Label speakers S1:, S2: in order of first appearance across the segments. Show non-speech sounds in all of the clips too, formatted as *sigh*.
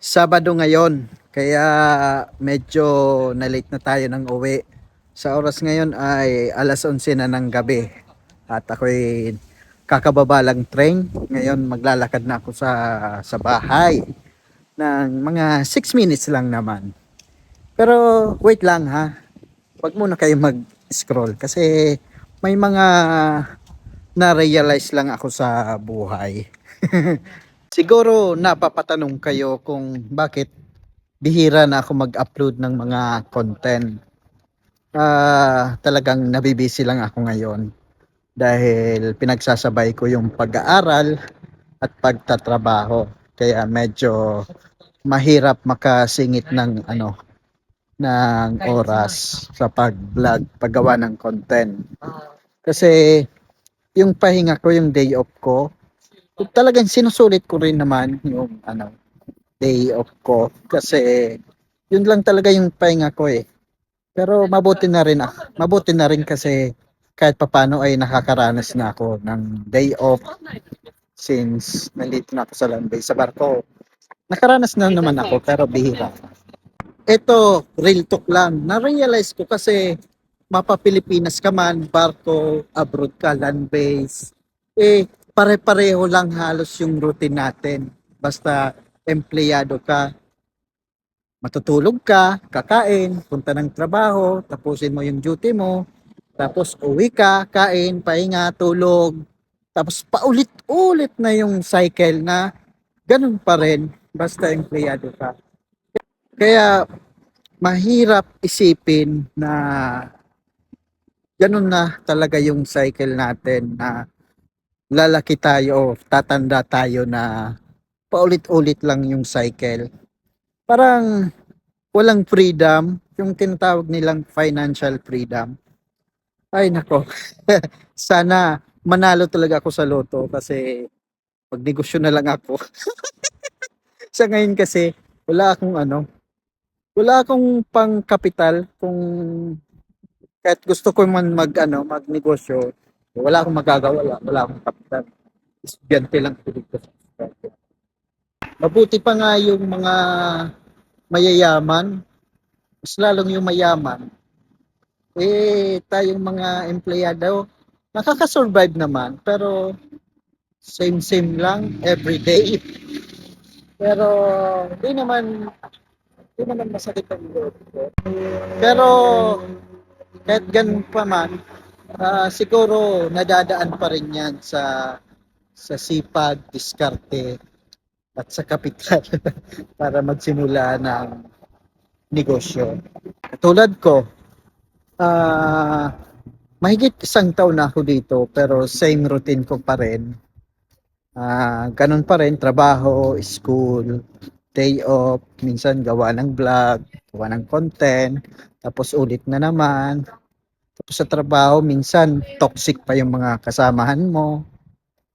S1: Sabado ngayon, kaya medyo na-late na tayo ng uwi. Sa oras ngayon ay alas 11 na ng gabi. At ako'y kakababa lang train. Ngayon maglalakad na ako sa, sa bahay. Ng mga 6 minutes lang naman. Pero wait lang ha. Huwag muna kayo mag-scroll kasi may mga na-realize lang ako sa buhay. *laughs* Siguro napapatanong kayo kung bakit bihira na ako mag-upload ng mga content. Ah, talagang nabibisi lang ako ngayon dahil pinagsasabay ko yung pag-aaral at pagtatrabaho. Kaya medyo mahirap makasingit ng ano ng oras sa pag-vlog, paggawa ng content. Kasi yung pahinga ko, yung day off ko, talagang sinusulit ko rin naman yung ano day off ko kasi yun lang talaga yung pahinga ko eh. Pero mabuti na rin ako. Mabuti na rin kasi kahit papano ay nakakaranas na ako ng day off since nandito na ako sa land base sa barko. Nakaranas na naman ako pero bihira. Ito, real talk lang. Na-realize ko kasi mapa Pilipinas ka man, barko, abroad ka, land base. Eh, pare-pareho lang halos yung routine natin. Basta empleyado ka, matutulog ka, kakain, punta ng trabaho, tapusin mo yung duty mo, tapos uwi ka, kain, pahinga, tulog, tapos paulit-ulit na yung cycle na ganun pa rin basta empleyado ka. Kaya mahirap isipin na ganun na talaga yung cycle natin na lalaki tayo, tatanda tayo na paulit-ulit lang yung cycle. Parang walang freedom, yung tinatawag nilang financial freedom. Ay nako, *laughs* sana manalo talaga ako sa loto kasi magnegosyo na lang ako. *laughs* sa ngayon kasi wala akong ano, wala akong pang kapital kung kahit gusto ko man mag ano, magnegosyo, wala akong magagawa, wala, wala akong kapital. Estudyante lang estudyante. Mabuti pa nga yung mga mayayaman, mas lalong yung mayaman, eh, tayong mga empleyado, nakaka-survive naman, pero same-same lang, everyday. Pero, di naman, di naman masakit ang loob ko. Pero, kahit ganun pa man, ah, siguro nadadaan pa rin yan sa sa sipag, diskarte, at sa kapital *laughs* para magsimula ng negosyo. Tulad ko, ah mahigit isang taon na ako dito pero same routine ko pa rin. Ah, ganun pa rin, trabaho, school, day off, minsan gawa ng vlog, gawa ng content, tapos ulit na naman. Tapos sa trabaho, minsan toxic pa yung mga kasamahan mo.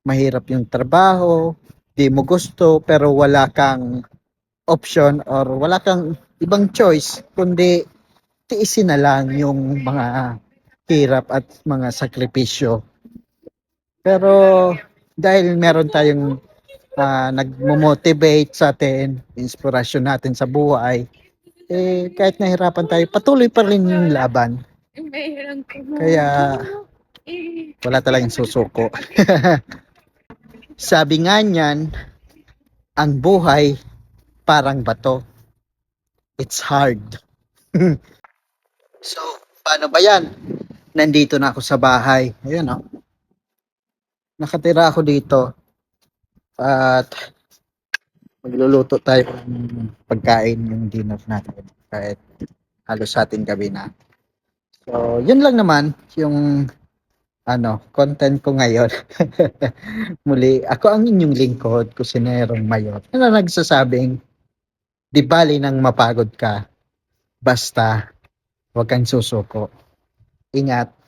S1: Mahirap yung trabaho, di mo gusto pero wala kang option or wala kang ibang choice kundi tiisin na lang yung mga hirap at mga sakripisyo. Pero dahil meron tayong ah, nagmo-motivate sa atin, inspirasyon natin sa buhay, eh kahit nahirapan tayo, patuloy pa rin yung laban. Kaya wala talagang susuko. *laughs* Sabi nga niyan, ang buhay parang bato. It's hard. *laughs* so, paano ba yan? Nandito na ako sa bahay. Ayan oh. Nakatira ako dito. At magluluto tayo ng pagkain yung dinner natin. Kahit halos sa ating gabi na. So, yun lang naman yung ano, content ko ngayon. *laughs* Muli, ako ang inyong lingkod, Kusinerong Mayor, na nagsasabing, di bali nang mapagod ka, basta huwag kang susuko. Ingat.